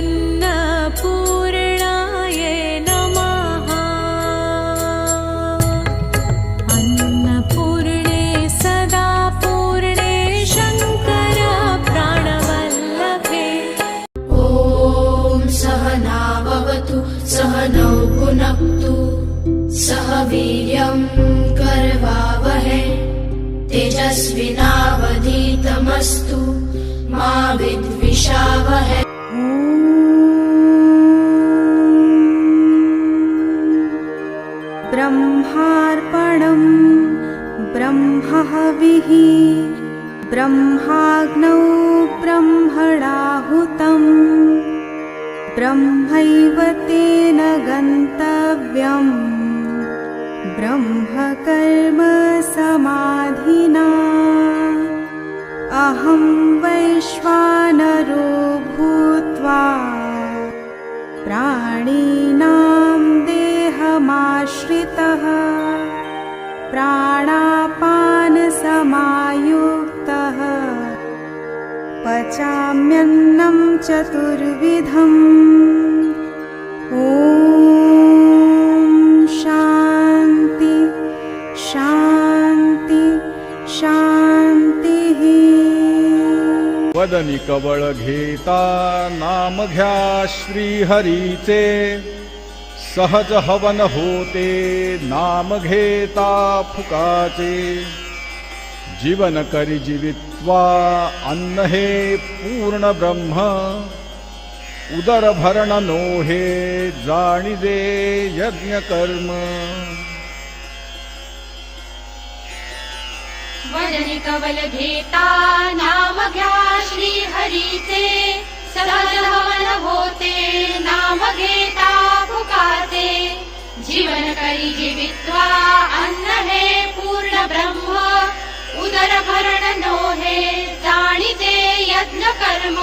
अन्नपूर्णाय नमः। अन्नपूर्णे सदा पूर्णे शङ्कर प्राणवल्लभे ॐ सहनाववतु सहनौ भुनक्तु सह वीर्यम् करवावहै। तेजस्विनावधीतमस्तु मा विद्विषावहै ब्रह्मार्पणम्। ब्रह्महविः ब्रह्माग्नौ ब्रह्मणाहुतम्। ब्रह्मैव तेन गन्तव्यम्। ब्रह्मकर्म समाधिना। अहं वैश्वानरो भूत्वा प्राणिनां देहमाश्रितः प्राणापानसमायुक्तः पचाम्यन्नं चतुर्विधम्। ॐ शान्ति शान्ति शान्तिः। वदनि कवळ घेता नाम घ्या श्रीहरीचे। सहज हवन होते नाम घेता फुकाचे. जीवन करी जीवित्वा अन्न हे पूर्ण ब्रह्म. उदर भरण नोहे जाणिजे यज्ञ कर्म. वदनि कवल घेता नाम घ्या श्री हरीचे सहज हवन होते नाम घेता जीवन करी जीवित्वा अन्न हे पूर्ण ब्रह्म उदर भरण नो हे जाणिते यज्ञ कर्म